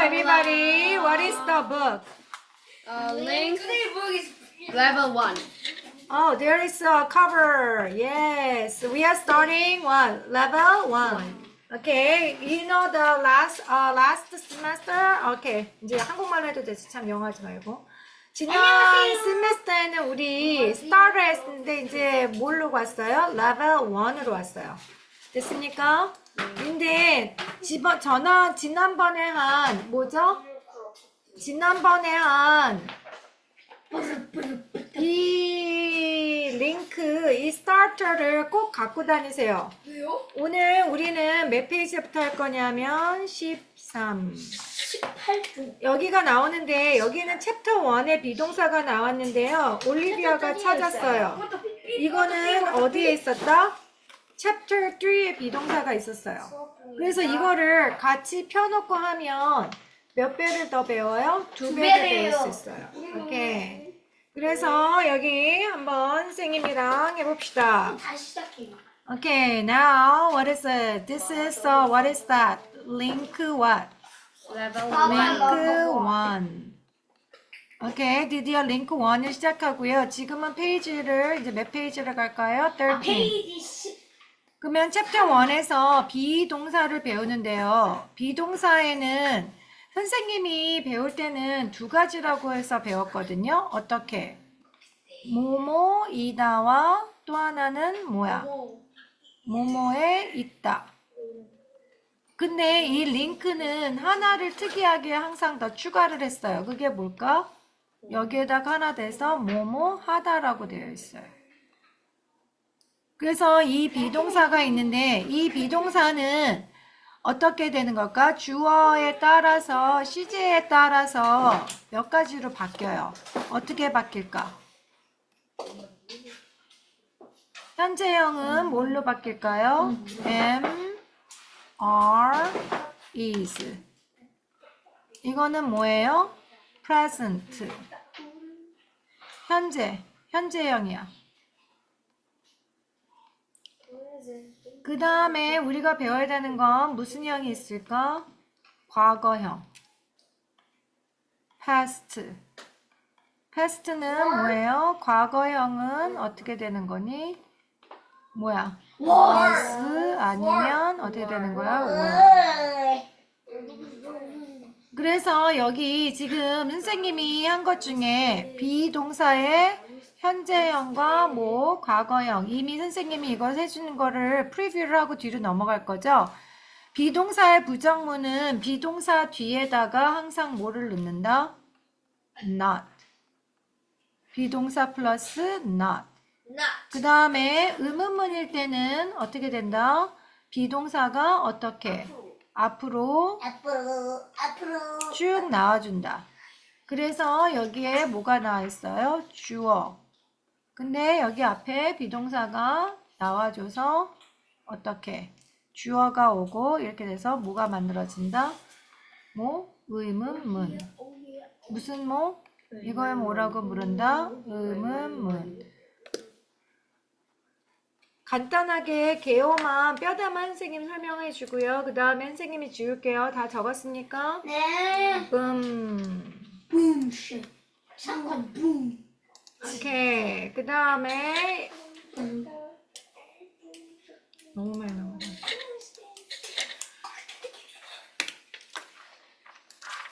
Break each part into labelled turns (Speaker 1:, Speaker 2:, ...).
Speaker 1: everybody. What is the book?
Speaker 2: Uh, link level one.
Speaker 1: Oh, there is a cover. Yes, we are starting one level one. Okay, you know the last uh last semester. Okay, 이제 한국말로 해도 되지 참 영어하지 말고. 지난 세메스터에는 우리 start를 했는데 이제 뭘로 왔어요? level 1으로 왔어요. 됐습니까? 근데 지번 전화 지난번에 한 뭐죠? 지난번에 한 이 링크, 이 스타터를 꼭 갖고 다니세요.
Speaker 2: 왜요?
Speaker 1: 오늘 우리는 몇 페이지부터 할 거냐면 13.
Speaker 2: 18분.
Speaker 1: 여기가 나오는데 여기는 챕터 1의 비동사가 나왔는데요. 올리비아가 찾았어요. 이거는 어디에 있었다? 챕터 3의 비동사가 있었어요. 그래서 이거를 같이 펴놓고 하면 몇 배를 더 배워요? 두 배를 배울. 수 있어요. 오케이. 그래서 여기 한번 선생님이랑 해봅시다.
Speaker 2: 다시 시작해요.
Speaker 1: Okay, now what is it? This is uh, what is that? Link what?
Speaker 2: Level
Speaker 1: 링크 1. 오케이, 드디어 링크 1을 시작하고요. 지금은 페이지를 이제 몇 페이지를 갈까요? 13.
Speaker 2: 페이지 10.
Speaker 1: 그러면 챕터 1에서 비동사를 배우는데요. 비동사에는 선생님이 배울 때는 두 가지라고 해서 배웠거든요. 어떻게? 모모 이다와 또 하나는 뭐야? 모모에 있다. 근데 이 링크는 하나를 특이하게 항상 더 추가를 했어요. 그게 뭘까? 여기에다가 하나 돼서 뭐뭐 하다라고 되어 있어요. 그래서 이 비동사가 있는데 이 비동사는 어떻게 되는 걸까? 주어에 따라서 시제에 따라서 몇 가지로 바뀌어요. 어떻게 바뀔까? 현재형은 뭘로 바뀔까요? am, are, is. 이거는 뭐예요? present. 현재, 현재형이야. 그 다음에 우리가 배워야 되는 건 무슨 형이 있을까? 과거형. past. past는 뭐예요? 과거형은 어떻게 되는 거니? 뭐야? was 아니면 어떻게 되는 거야? were. 그래서 여기 지금 선생님이 한 것 중에 비동사의 현재형과 뭐 과거형 이미 선생님이 이걸 해주는 거를 프리뷰를 하고 뒤로 넘어갈 거죠. 비동사의 부정문은 비동사 뒤에다가 항상 뭐를 넣는다? not. 비동사 플러스 not.
Speaker 2: 나.
Speaker 1: 그 다음에 의문문일 때는 어떻게 된다? 비동사가 어떻게? 앞으로
Speaker 2: 앞으로 앞으로.
Speaker 1: 쭉 나와준다. 그래서 여기에 뭐가 나와 있어요? 주어. 근데 여기 앞에 비동사가 나와줘서 어떻게? 주어가 오고 이렇게 돼서 뭐가 만들어진다? 뭐? 의문문. 무슨 뭐? 이걸 뭐라고 부른다? 의문문. 간단하게 개요만 뼈다만 선생님 설명해 주고요. 그 다음에 선생님이 지울게요. 다 적었습니까?
Speaker 2: 네.
Speaker 1: 붐.
Speaker 2: 붐. 상관 붐.
Speaker 1: 오케이. 그 다음에 너무 많이 나오네.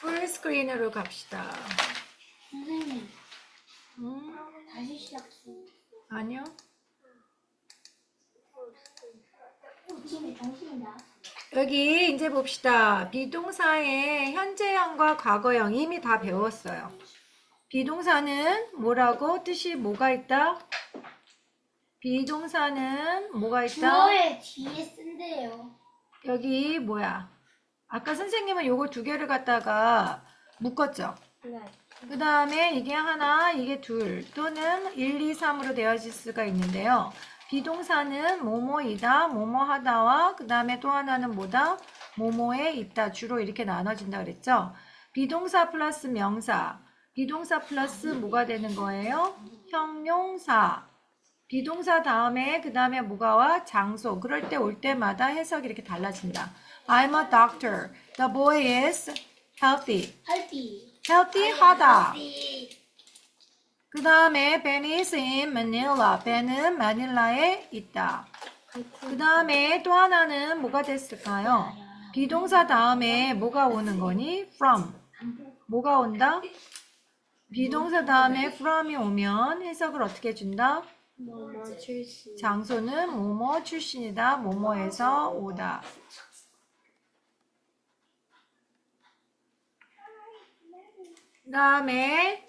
Speaker 1: 풀 스크린으로 갑시다.
Speaker 2: 선생님
Speaker 1: 음,
Speaker 2: 다시 시작해.
Speaker 1: 아니요.
Speaker 2: 정신이.
Speaker 1: 여기 이제 봅시다. 비동사의 현재형과 과거형 이미 다 배웠어요. 비동사는 뭐라고? 뜻이 뭐가 있다? 비동사는 뭐가 있다?
Speaker 2: 주어의 뒤에 쓴대요.
Speaker 1: 여기 뭐야? 아까 선생님은 요거 두 개를 갖다가 묶었죠?
Speaker 2: 네.
Speaker 1: 그 다음에 이게 하나, 이게 둘, 또는 1, 2, 3으로 되어질 수가 있는데요. 비동사는 뭐뭐이다, 뭐뭐하다와 그 다음에 또 하나는 뭐다? 뭐뭐에 있다. 주로 이렇게 나눠진다 그랬죠? 비동사 플러스 명사, 비동사 플러스 뭐가 되는 거예요? 형용사. 비동사 다음에 그 다음에 뭐가 와? 장소. 그럴 때 올 때마다 해석이 이렇게 달라진다. I'm a doctor. The boy is healthy.
Speaker 2: 헐비.
Speaker 1: healthy 하다. 그 다음에 Ben is in Manila. Ben은 마닐라에 있다. 그 다음에 또 하나는 뭐가 됐을까요? 비동사 다음에 뭐가 오는 거니? from. 뭐가 온다? 비동사 다음에 from이 오면 해석을 어떻게 준다? 장소는 뭐뭐 출신이다. 뭐뭐에서 오다. 그 다음에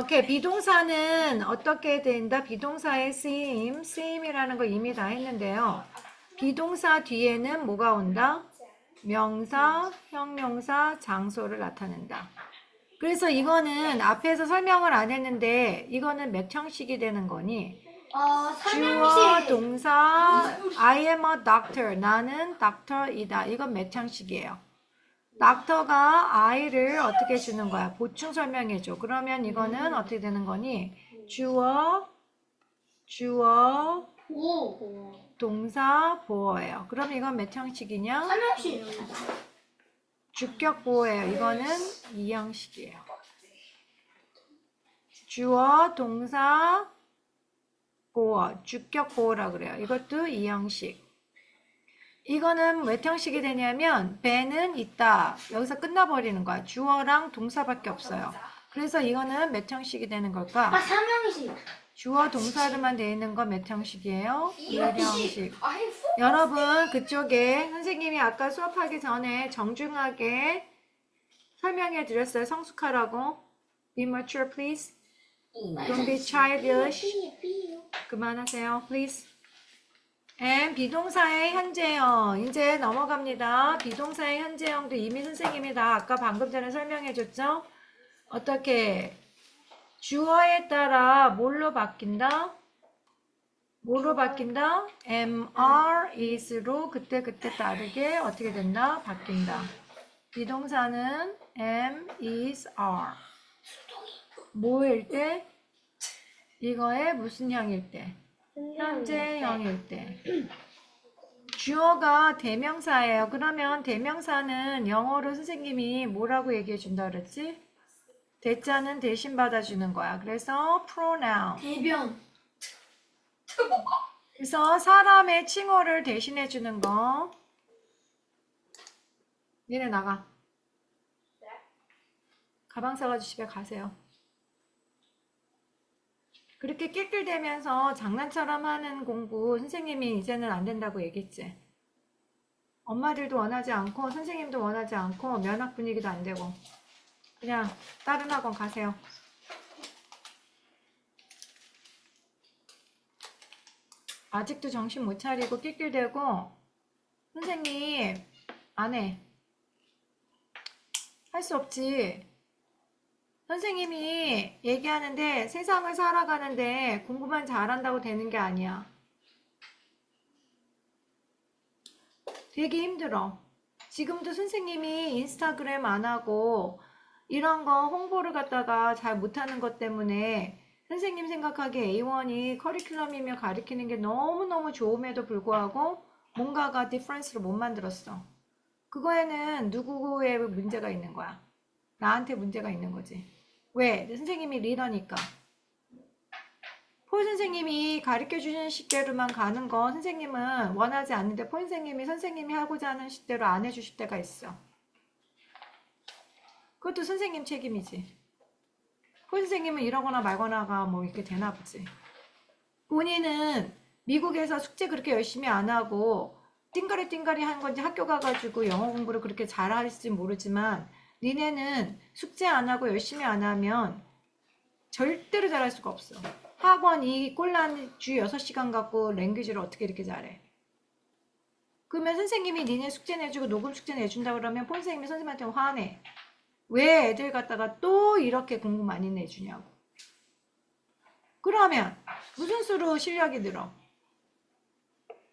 Speaker 1: 오케이 비동사는 어떻게 된다? 비동사의 쓰임, 쓰임이라는 거 이미 다 했는데요. 비동사 뒤에는 뭐가 온다? 명사, 형용사, 장소를 나타낸다. 그래서 이거는 앞에서 설명을 안 했는데 이거는 몇 형식이 되는 거니?
Speaker 2: 어
Speaker 1: 주어. 동사, I am a doctor. 나는 닥터이다. 이건 몇 형식이에요? 닥터가 I를 어떻게 주는 거야? 보충 설명해줘. 그러면 이거는 어떻게 되는 거니? 주어, 주어,
Speaker 2: 오.
Speaker 1: 동사, 보어예요. 그럼 이건 몇 형식이냐? 주격 보어예요. 이거는 이 형식이에요. 주어, 동사, 보어, 주격 보어라 그래요. 이것도 이 형식. 이거는 몇 형식이 되냐면 배는 있다. 여기서 끝나버리는 거야. 주어랑 동사밖에 없어요. 그래서 이거는 몇 형식이 되는 걸까?
Speaker 2: 아 삼형시.
Speaker 1: 주어 동사로만 되어 있는 건 몇 형식이에요?
Speaker 2: 이
Speaker 1: 1형식.
Speaker 2: 아이
Speaker 1: 여러분 그쪽에 선생님이 아까 수업하기 전에 정중하게 설명해 드렸어요. 성숙하라고. Be mature, please. Don't be childish. 그만하세요, please. And 비동사의 현재형. 이제 넘어갑니다. 비동사의 현재형도 이미 선생님이 다 아까 방금 전에 설명해 줬죠? 어떻게 주어에 따라 뭘로 바뀐다? 뭐로 바뀐다? MR is로 그때그때 따르게 어떻게 된다? 바뀐다. 비동사는 am, is, are. 뭐일 때? 이거의 무슨 형일 때? 현재형일 때. 주어가 대명사예요. 그러면 대명사는 영어로 선생님이 뭐라고 얘기해 준다 그랬지? 대자는 대신 받아주는 거야. 그래서 pronoun.
Speaker 2: 대변.
Speaker 1: 그래서 사람의 칭호를 대신해 주는 거. 니네 나가. 가방 싸가지고 집에 가세요. 그렇게 낄낄대면서 장난처럼 하는 공부 선생님이 이제는 안 된다고 얘기했지. 엄마들도 원하지 않고 선생님도 원하지 않고 면학 분위기도 안 되고 그냥 다른 학원 가세요. 아직도 정신 못 차리고 낄낄대고 선생님 안 해. 할 수 없지. 선생님이 얘기하는데 세상을 살아가는데 공부만 잘한다고 되는 게 아니야. 되게 힘들어. 지금도 선생님이 인스타그램 안 하고 이런 거 홍보를 갖다가 잘 못하는 것 때문에 선생님 생각하기에 A1이 커리큘럼이며 가르치는 게 너무너무 좋음에도 불구하고 뭔가가 디퍼런스를 못 만들었어. 그거에는 누구의 문제가 있는 거야? 나한테 문제가 있는 거지. 왜? 선생님이 리더니까. 폴 선생님이 가르쳐 주는 식대로만 가는 건 선생님은 원하지 않는데 폴 선생님이 선생님이 하고자 하는 식대로 안 해주실 때가 있어. 그것도 선생님 책임이지. 폴 선생님은 이러거나 말거나가 뭐 이렇게 되나 보지. 본인은 미국에서 숙제 그렇게 열심히 안 하고 띵가리 띵가리 한 건지 학교 가가지고 영어 공부를 그렇게 잘할지 모르지만 니네는 숙제 안 하고 열심히 안 하면 절대로 잘할 수가 없어. 학원 이 꼴란 주 6시간 갖고 랭귀지를 어떻게 이렇게 잘해? 그러면 선생님이 니네 숙제 내주고 녹음 숙제 내준다 그러면 폰 선생님이 선생님한테 화내. 왜 애들 갖다가 또 이렇게 공부 많이 내주냐고. 그러면 무슨 수로 실력이 늘어?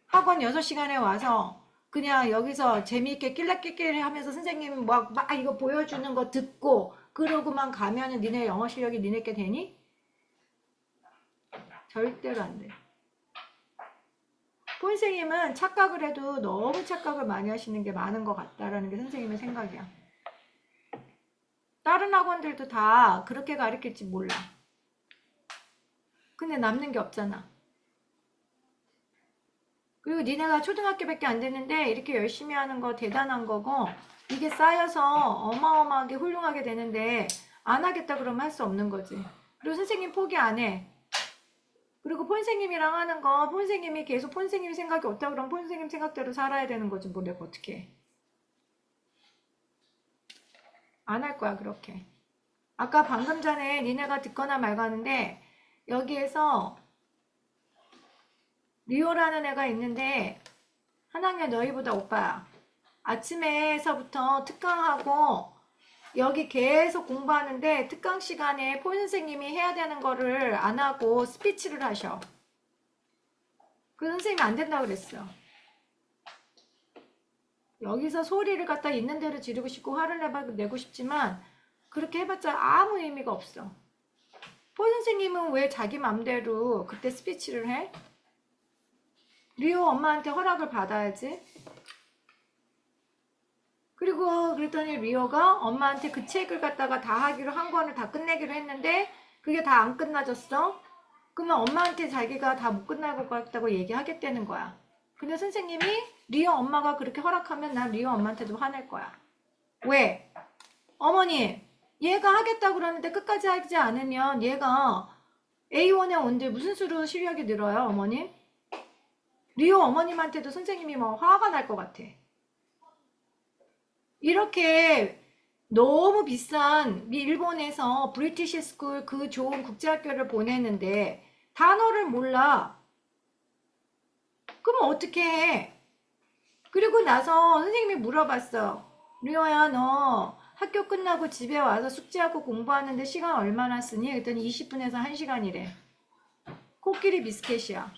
Speaker 1: 학원 6시간에 와서 그냥 여기서 재미있게 낄락낄끼 하면서 선생님 막, 막 이거 보여주는 거 듣고 그러고만 가면은 니네 영어 실력이 니네께 되니? 절대로 안 돼. 선생님은 착각을 해도 너무 착각을 많이 하시는 게 많은 것 같다라는 게 선생님의 생각이야. 다른 학원들도 다 그렇게 가르칠지 몰라. 근데 남는 게 없잖아. 그리고 니네가 초등학교밖에 안 됐는데 이렇게 열심히 하는 거 대단한 거고 이게 쌓여서 어마어마하게 훌륭하게 되는데 안 하겠다 그러면 할 수 없는 거지. 그리고 선생님 포기 안 해. 그리고 폰생님이랑 하는 거 폰생님이 계속 폰생님 생각이 없다 그러면 폰생님 생각대로 살아야 되는 거지 뭐 내가 어떻게 해. 안할 거야 그렇게. 아까 방금 전에 니네가 듣거나 말가는데 여기에서 리오라는 애가 있는데 한 학년 너희보다 오빠야. 아침에서부터 특강하고 여기 계속 공부하는데 특강 시간에 폰 선생님이 해야 되는 거를 안 하고 스피치를 하셔. 그 선생님이 안 된다고 그랬어. 여기서 소리를 갖다 있는 대로 지르고 싶고 화를 내봐, 내고 싶지만 그렇게 해봤자 아무 의미가 없어. 폰 선생님은 왜 자기 맘대로 그때 스피치를 해? 리오 엄마한테 허락을 받아야지. 그리고 그랬더니 리오가 엄마한테 그 책을 갖다가 다 하기로 한 권을 다 끝내기로 했는데 그게 다 안 끝나졌어. 그러면 엄마한테 자기가 다 못 끝날 것 같다고 얘기하겠다는 거야. 근데 선생님이 리오 엄마가 그렇게 허락하면 난 리오 엄마한테도 화낼 거야. 왜? 어머니, 얘가 하겠다고 그러는데 끝까지 하지 않으면 얘가 A1에 온데 무슨 수로 실력이 늘어요, 어머니? 리오 어머님한테도 선생님이 뭐 화가 날 것 같아. 이렇게 너무 비싼 미- 일본에서 브리티시 스쿨 그 좋은 국제학교를 보냈는데 단어를 몰라. 그럼 어떻게 해? 그리고 나서 선생님이 물어봤어. 리오야, 너 학교 끝나고 집에 와서 숙제하고 공부하는데 시간 얼마나 쓰니? 그랬더니 20분에서 1시간이래. 코끼리 비스켓이야.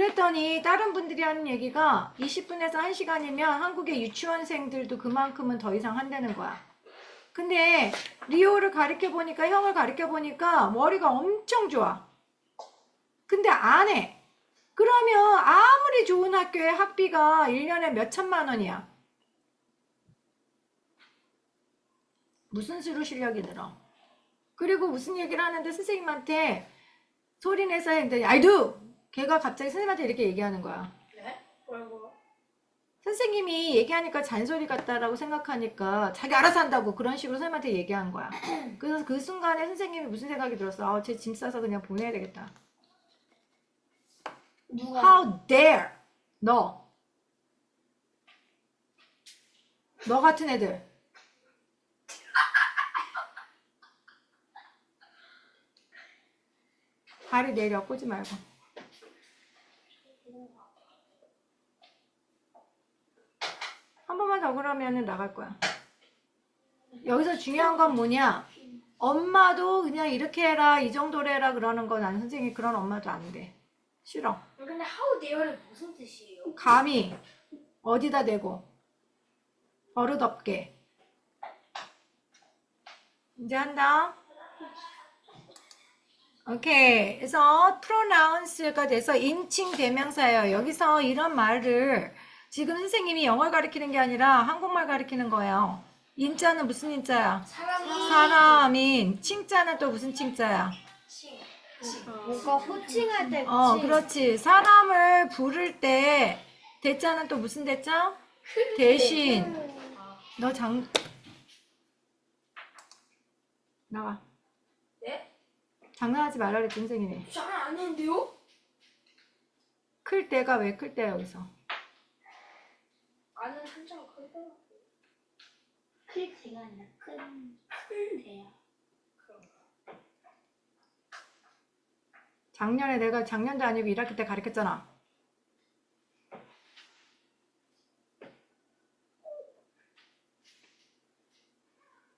Speaker 1: 그랬더니 다른 분들이 하는 얘기가 20분에서 1시간이면 한국의 유치원생들도 그만큼은 더 이상 한다는 거야. 근데 리오를 가르쳐 보니까 형을 가르쳐 보니까 머리가 엄청 좋아. 근데 안 해. 그러면 아무리 좋은 학교의 학비가 1년에 몇 천만 원이야. 무슨 수로 실력이 늘어? 그리고 무슨 얘기를 하는데 선생님한테 소리 내서 했는데 I do! 걔가 갑자기 선생님한테 이렇게 얘기하는 거야.
Speaker 2: 네? 뭐라고?
Speaker 1: 선생님이 얘기하니까 잔소리 같다라고 생각하니까 자기 알아서 한다고 그런 식으로 선생님한테 얘기한 거야. 그래서 그 순간에 선생님이 무슨 생각이 들었어? 아, 쟤 짐 싸서 그냥 보내야 되겠다.
Speaker 2: 누가?
Speaker 1: How dare! 너. 너 같은 애들. 발이 내려, 꼬지 말고. 한 번만 더 그러면은 나갈 거야. 여기서 중요한 건 뭐냐? 엄마도 그냥 이렇게 해라, 이 정도로 해라 그러는 건 나는 선생님이 그런 엄마도 안 돼. 싫어.
Speaker 2: 근데 how dare는 무슨 뜻이에요?
Speaker 1: 감히 어디다 대고 버릇없게 이제 한다 오케이 그래서 pronouns가 돼서 인칭 대명사예요 여기서 이런 말을 지금 선생님이 영어를 가르치는 게 아니라 한국말 가르치는 거예요 인자는 무슨 인자야?
Speaker 2: 사람이
Speaker 1: 사람인 칭자는 또 무슨 칭자야?
Speaker 2: 칭. 뭔가 호칭할 때
Speaker 1: 어
Speaker 2: 칭.
Speaker 1: 그렇지 사람을 부를 때 대자는 또 무슨 대자? 대신 너 장 나와
Speaker 2: 네?
Speaker 1: 장난하지 말라 그랬지 선생님이
Speaker 2: 장난 안 했는데요?
Speaker 1: 클 때가 왜 클 때야 여기서
Speaker 2: 아는 한자가 크더라고요. 클 때가 아니라 큰, 큰 대야.
Speaker 1: 작년에 내가 작년도 아니고 1학기 때 가르쳤잖아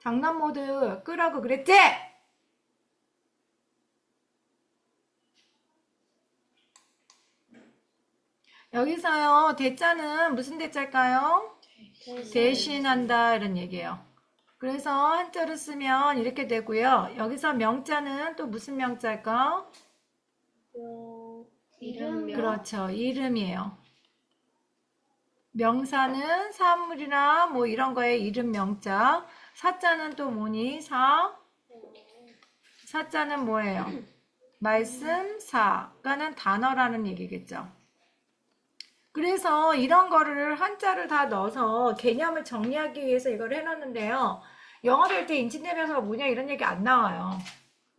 Speaker 1: 장난 모드 끄라고 그랬지? 여기서요 대자는 무슨 대자일까요? 대신한다 이런 얘기예요. 그래서 한자로 쓰면 이렇게 되고요. 여기서 명자는 또 무슨 명자일까?
Speaker 2: 이름
Speaker 1: 그렇죠. 이름이에요. 명사는 사물이나 뭐 이런 거에 이름 명자. 사자는 또 뭐니? 사. 사자는 뭐예요? 말씀, 사. 그러니까는 단어라는 얘기겠죠. 그래서 이런 거를 한자를 다 넣어서 개념을 정리하기 위해서 이걸 해놨는데요. 영어 배울 때 인칭대명사가 뭐냐 이런 얘기 안 나와요.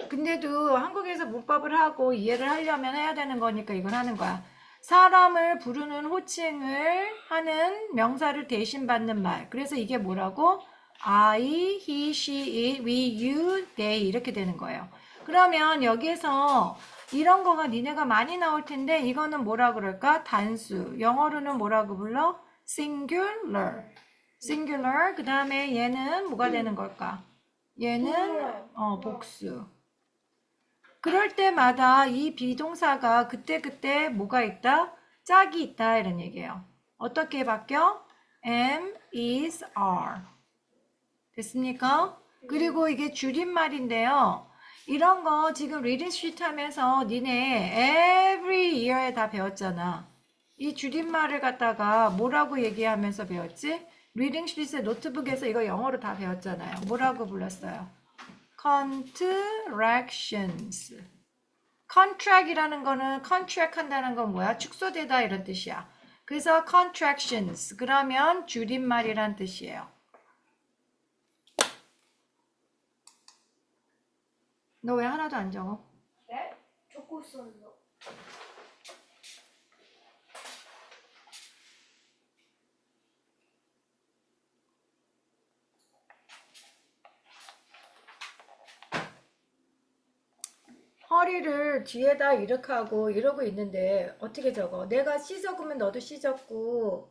Speaker 1: 근데도 한국에서 문법을 하고 이해를 하려면 해야 되는 거니까 이걸 하는 거야. 사람을 부르는 호칭을 하는 명사를 대신 받는 말. 그래서 이게 뭐라고? I, he, she, it, we, you, they 이렇게 되는 거예요. 그러면 여기에서 이런 거가 니네가 많이 나올 텐데 이거는 뭐라 그럴까? 단수. 영어로는 뭐라고 불러? singular. singular. 그 다음에 얘는 뭐가 되는 걸까? 얘는 어, 복수. 그럴 때마다 이 비동사가 그때그때 뭐가 있다? 짝이 있다 이런 얘기예요. 어떻게 바뀌어? am, is, are. 됐습니까? 그리고 이게 줄임말인데요. 이런 거 지금 리딩 시트 하면서 니네 every year에 다 배웠잖아. 이 줄임말을 갖다가 뭐라고 얘기하면서 배웠지? 리딩 시트에 노트북에서 이거 영어로 다 배웠잖아요. 뭐라고 불렀어요? contractions. contract이라는 거는 contract 한다는 건 뭐야? 축소되다 이런 뜻이야. 그래서 contractions. 그러면 줄임말이란 뜻이에요. 너 왜 하나도 안 적어?
Speaker 2: 네? 적고 있었는데
Speaker 1: 허리를 뒤에다 이렇게 하고 이러고 있는데 어떻게 적어? 내가 C 적으면 너도 적고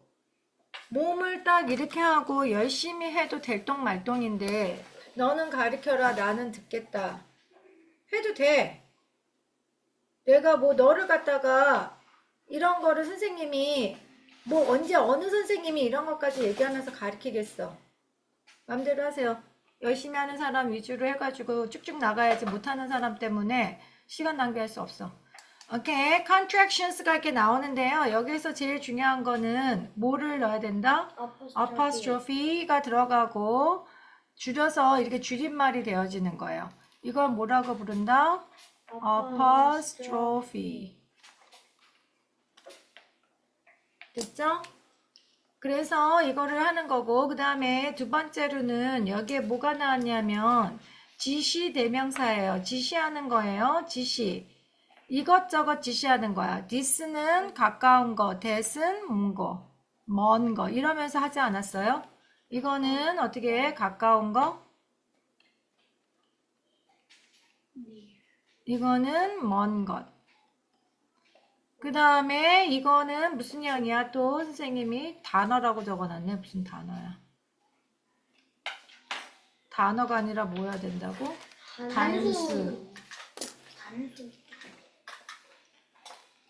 Speaker 1: 몸을 딱 이렇게 하고 열심히 해도 될똥 말똥인데 너는 가르쳐라 나는 듣겠다 해도 돼. 내가 뭐 너를 갖다가 이런 거를 선생님이 뭐 언제 어느 선생님이 이런 것까지 얘기하면서 가르치겠어. 맘대로 하세요. 열심히 하는 사람 위주로 해가지고 쭉쭉 나가야지 못하는 사람 때문에 시간 낭비할 수 없어. 오케이. contractions가 이렇게 나오는데요. 여기서 제일 중요한 거는 뭐를 넣어야 된다? apostrophe가 들어가고 줄여서 이렇게 줄임말이 되어지는 거예요. 이걸 뭐라고 부른다? apostrophe. 됐죠? 그래서 이거를 하는 거고 그 다음에 두 번째로는 여기에 뭐가 나왔냐면 지시 대명사예요. 지시하는 거예요. 지시. 이것저것 지시하는 거야. this는 가까운 거, that은 먼 거, 먼 거 이러면서 하지 않았어요? 이거는 어떻게 해? 가까운 거? 이거는 먼 것. 그 다음에 이거는 무슨 년이야? 또 선생님이 단어라고 적어놨네. 무슨 단어야? 단어가 아니라 뭐 해야 된다고? 단수.
Speaker 2: 단수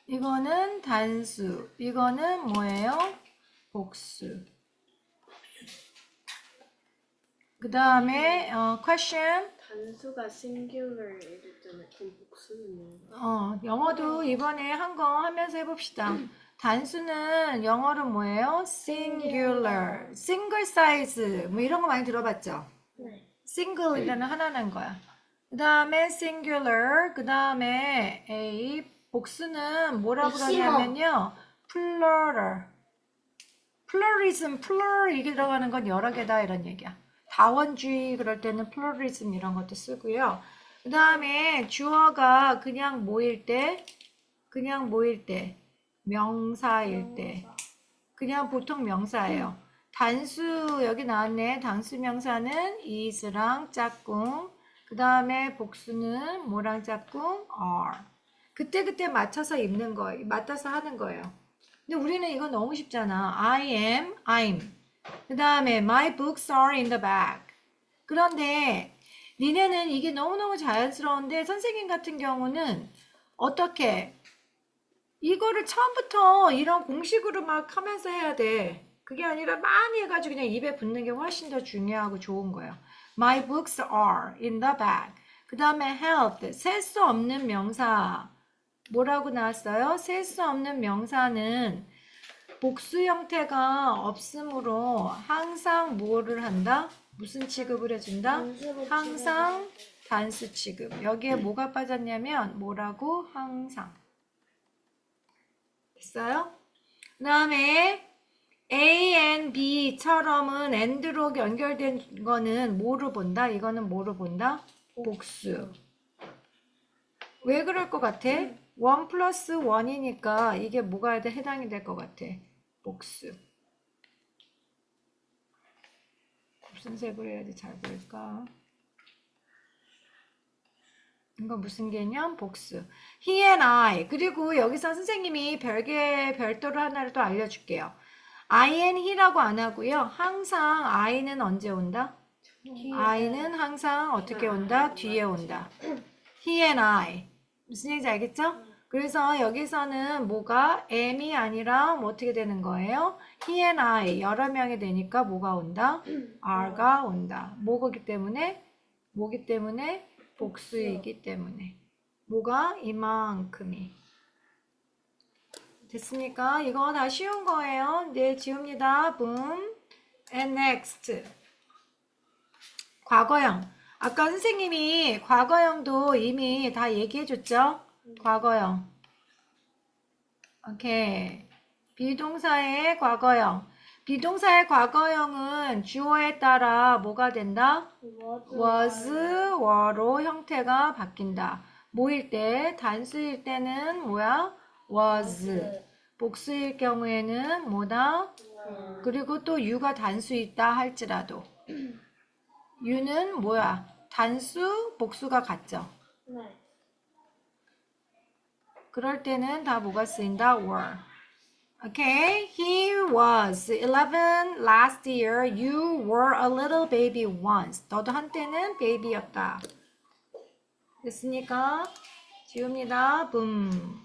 Speaker 1: 이거는 단수. 이거는 뭐예요? 복수. 그 다음에 어, question.
Speaker 3: 단수가 singular 이랬잖아요. 그럼 복수는요?
Speaker 1: 어, 영어도 이번에 한 거 하면서 해봅시다. 단수는 영어로 뭐예요? singular, single size, 뭐 이런 거 많이 들어봤죠?
Speaker 2: 네
Speaker 1: single이라는 하나는 거야. 그 다음에 singular, 그 다음에 a 복수는 뭐라고. 그러냐면요, plural. pluralism, plural 이게 들어가는 건 여러 개다 이런 얘기야. 다원주의 그럴 때는 pluralism 이런 것도 쓰고요. 그 다음에 주어가 그냥 모일 때, 그냥 모일 때, 명사일 때, 그냥 보통 명사예요. 단수 여기 나왔네. 단수 명사는 is랑 짝꿍. 그 다음에 복수는 뭐랑 짝꿍? are. 그때 그때 맞춰서 입는 거예요. 맞춰서 하는 거예요. 근데 우리는 이거 너무 쉽잖아. I am, I'm. 그 다음에 my books are in the bag. 그런데 니네는 이게 너무너무 자연스러운데 선생님 같은 경우는 어떻게 이거를 처음부터 이런 공식으로 막 하면서 해야 돼. 그게 아니라 많이 해가지고 그냥 입에 붙는 게 훨씬 더 중요하고 좋은 거예요. My books are in the bag. 그 다음에 helped. 셀 수 없는 명사. 뭐라고 나왔어요? 셀 수 없는 명사는 복수 형태가 없으므로 항상 뭐를 한다? 무슨 취급을 해준다? 항상 단수 취급. 여기에 뭐가 빠졌냐면 뭐라고? 항상. 됐어요? 그 다음에 A and B처럼은 and로 연결된 거는 뭐로 본다? 이거는 뭐로 본다? 복수. 왜 그럴 것 같아? 1 플러스 1이니까 이게 뭐가 돼? 해당이 될 것 같아? 복수. 무슨 색으로 해야지 잘 보일까? 이거 무슨 개념? 복수. He and I. 그리고 여기서 선생님이 별개 별도로 하나를 또 알려줄게요. I and he라고 안 하고요. 항상 I는 언제 온다? I는 항상 어떻게 온다? 뒤에 온다. He and I. 무슨 얘기인지 알겠죠? 그래서 여기서는 뭐가 M이 아니라 뭐 어떻게 되는 거예요? He and I. 여러 명이 되니까 뭐가 온다? R가 온다. 뭐기 때문에? 뭐기 때문에? 복수이기 때문에. 뭐가? 이만큼이. 됐습니까? 이거 다 쉬운 거예요. 네, 지웁니다. boom. And next. 과거형. 아까 선생님이 과거형도 이미 다 얘기해 줬죠? 과거형. 오케이. 비동사의 과거형. 비동사의 과거형은 주어에 따라 뭐가 된다? was, were로 형태가 바뀐다. 뭐일 때? 단수일 때는 뭐야? was. 복수일 경우에는 뭐다? 그리고 또 you가 단수 있다 할지라도 you는 뭐야? 단수, 복수가 같죠?
Speaker 3: 네.
Speaker 1: 그럴 때는 다 뭐가 쓰인다? were. Okay, he was 11 last year. You were a little baby once. 너도 한때는 베이비였다. 됐습니까? 지웁니다. 붐.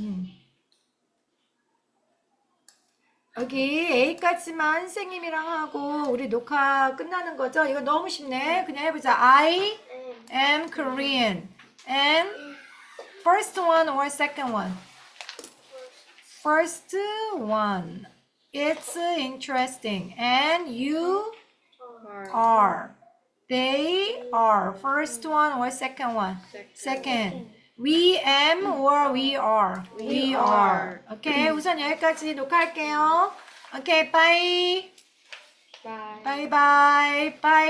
Speaker 1: 음. 여기 A까지만 선생님이랑 하고 우리 녹화 끝나는 거죠? 이거 너무 쉽네. 그냥 해보자. I am Korean. And first one or second one? First one. It's interesting. And you are. They are. First one or second one? Second. We am or we are? We are. 오케이. 우선 여기까지 녹화할게요. 오케이. 바이.
Speaker 3: 바이.
Speaker 1: 바이 바이. 바이.